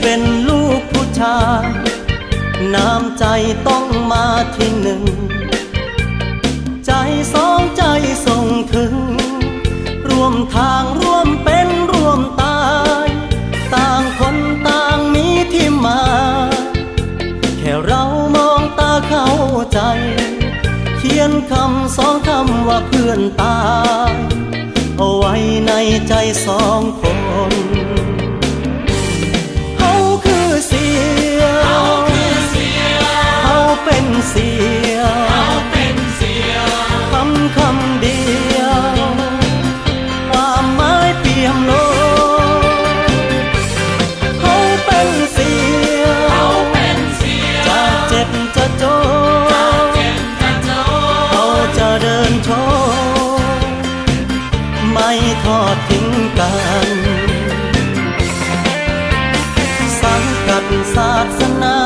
เป็นลูกผู้ชาย น้ำใจต้องมาที่หนึ่ง ใจสองใจส่งถึง ร่วมทางร่วมเป็นร่วมตาย ต่างคนต่างมีที่มา แค่เรามองตาเข้าใจ เขียนคำสองคำว่าเพื่อนตาย เอาไว้ในใจสองคน เสียว เขาเป็นเสียวคำคำเดียว ความหมายเปี่ยมโลกเขาเป็นเสียวจากเจ็บจะโจเขาจะเดินโชว์ไม่ทอดทิ้งกัน ศาสนา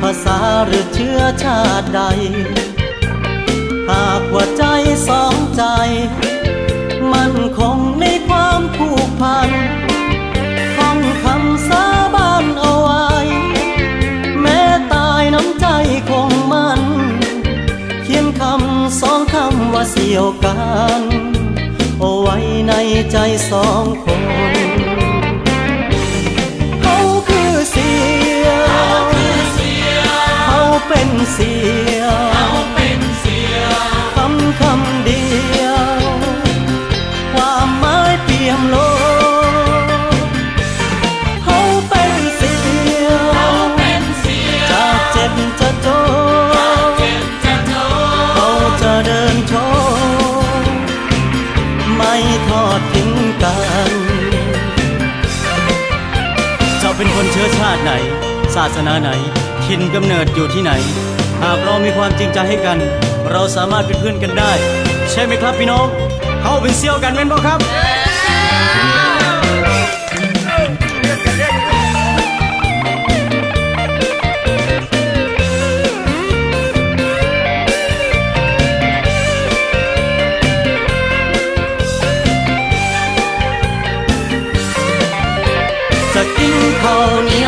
ภาษาหรือเชื้อชาติใด หากว่าใจสองใจ มันคงในความผูกพันท่องคำสาบานเอาไว้ แม้ตายน้ำใจคงมัน เขียนคำสองคำว่าเสี่ยวกัน เอาไว้ในใจสองคน เขาเป็นเสียคำคำเดียว ความหมายเปี่ยมโลกเขาเป็นเสียจากเจ็บจะโจเขาจะเดินโชว์ไม่ทอดทิ้งกันเจ้าเป็นคนเชื้อชาติไหน ศาสนาไหน ถิ่นกำเนิดอยู่ที่ไหน หากเรามีความจริงใจให้กัน เราสามารถเป็นเพื่อนกันได้ ใช่ไหมครับพี่น้อง เขาเป็นเซี่ยวกันเป็นบ่ครับจะกินข้าวเหนียว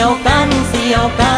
ยวกันเสียวกัน